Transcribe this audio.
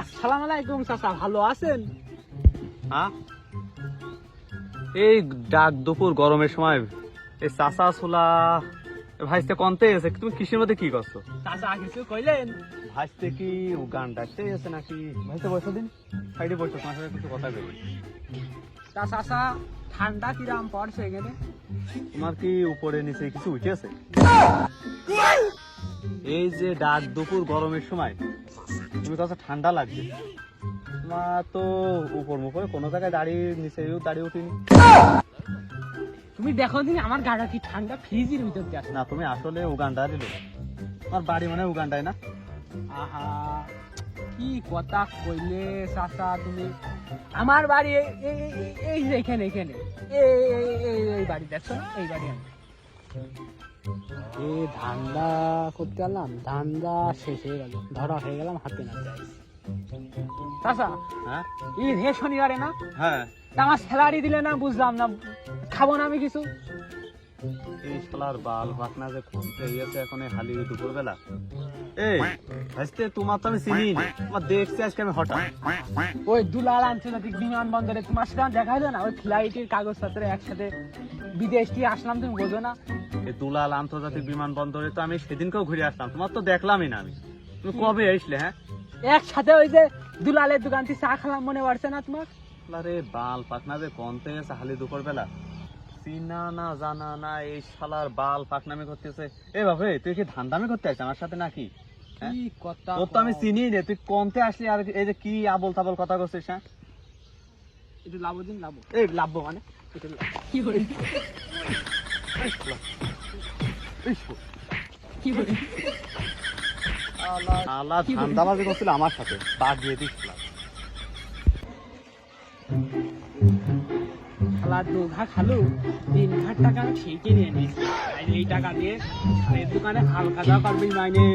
আসসালামু আলাইকুম চাচা। ভালো আছেন? হ্যাঁ? এই ডাক দুপুর গরমের সময় এই চাচা ছোলা ভাইস্তে কনতে এসে তুমি কৃষির মধ্যে কি করছ? চাচা কিছু কইলেন? ভাইস্তে কি গান ডাকতে এসে নাকি? ভাইস্তে বসে দিন সাইডে বসে তোমার সাথে কিছু কথা বলি তা চাচা ঠান্ডা কিরাম পড়ছে এখানে? তোমার কি উপরে নিচে কিছু উঠেছে এই যে ডাক দুপুর গরমের সময় তুমি কাছে ঠান্ডা লাগছে। তোমার তো উপর মুখে কোনো জায়গায় দাঁড়িয়ে নিচেও দাঁড়িয়ে উঠিনি। তুমি দেখো দিন আমার গাড়া কি ঠান্ডা ফ্রিজের ভিতর দিয়ে আসে না তুমি আসলে উগান্ডারই লোক তোমার বাড়ি মানে উগান্ডায় না? আহা কি কথা কইলে চাচা তুমি? আমার বাড়ি এই- এখানে এখানে। এই এই- এই- এই বাড়ি দেখছ? না এই বাড়ি আমি। এ ধান্দা করতে গেলাম ধান্দা শেষ হয়ে গেল। ধরা হয়ে গেলাম হাতে না চাচা হ্যাঁ? এই হে শনিবারে না? হ্যাঁ। তা আমার স্যালারি দিলে না বুঝলাম না। খাব না আমি কিছু। এই শালার বাল যে এখন এই হালি আজকে তোমার তো আমি চিনি না। তোমার দেখছি আজকে আমি হঠাৎ। ওই দুলাল আন্তর্জাতিক বিমানবন্দরে। তোমার সাথে আমার দেখা হলো না? ওই ফ্লাইটের কাগজপত্র একসাথে বিদেশ দিয়ে আসলাম তুমি বোঝো না। এই দুলাল আন্তর্জাতিক বিমানবন্দরে তো আমি সেদিনকেও ঘুরে আসলাম। তোমার তো দেখলামই না আমি। তুমি কবে আসলে হ্যাঁ? একসাথে ওই যে দুলালের দোকান থেকে চা খেলাম মনে পড়ছে না তোমার? আরে বাল পাকনা যে কনতে গেছে হালি দুপুর বেলা। চিনা না জানা না এই শালার বাল পাকনামি করতেছে। এ বাবা তুই কি ধান্দামি করতে আসছিস আমার সাথে নাকি? হ্যাঁ? কি কথা তোর তো আমি চিনি রে তুই কমতে আসলি আর এই যে কি আবল তাবল কথা করছিস হ্যাঁ? একটু লাভ দিন লাভ এই লাভ মানে কি করে কি করে আলা ধান্দাবাজি করছিল আমার সাথে তার দিয়ে দিচ্ছিলাম দু ঘা খালু তিন ঘাট টাকা ঠিকই নিয়ে নিস এই টাকা দিয়ে দোকানে হালকা দাওয়া পারবি মাইনে।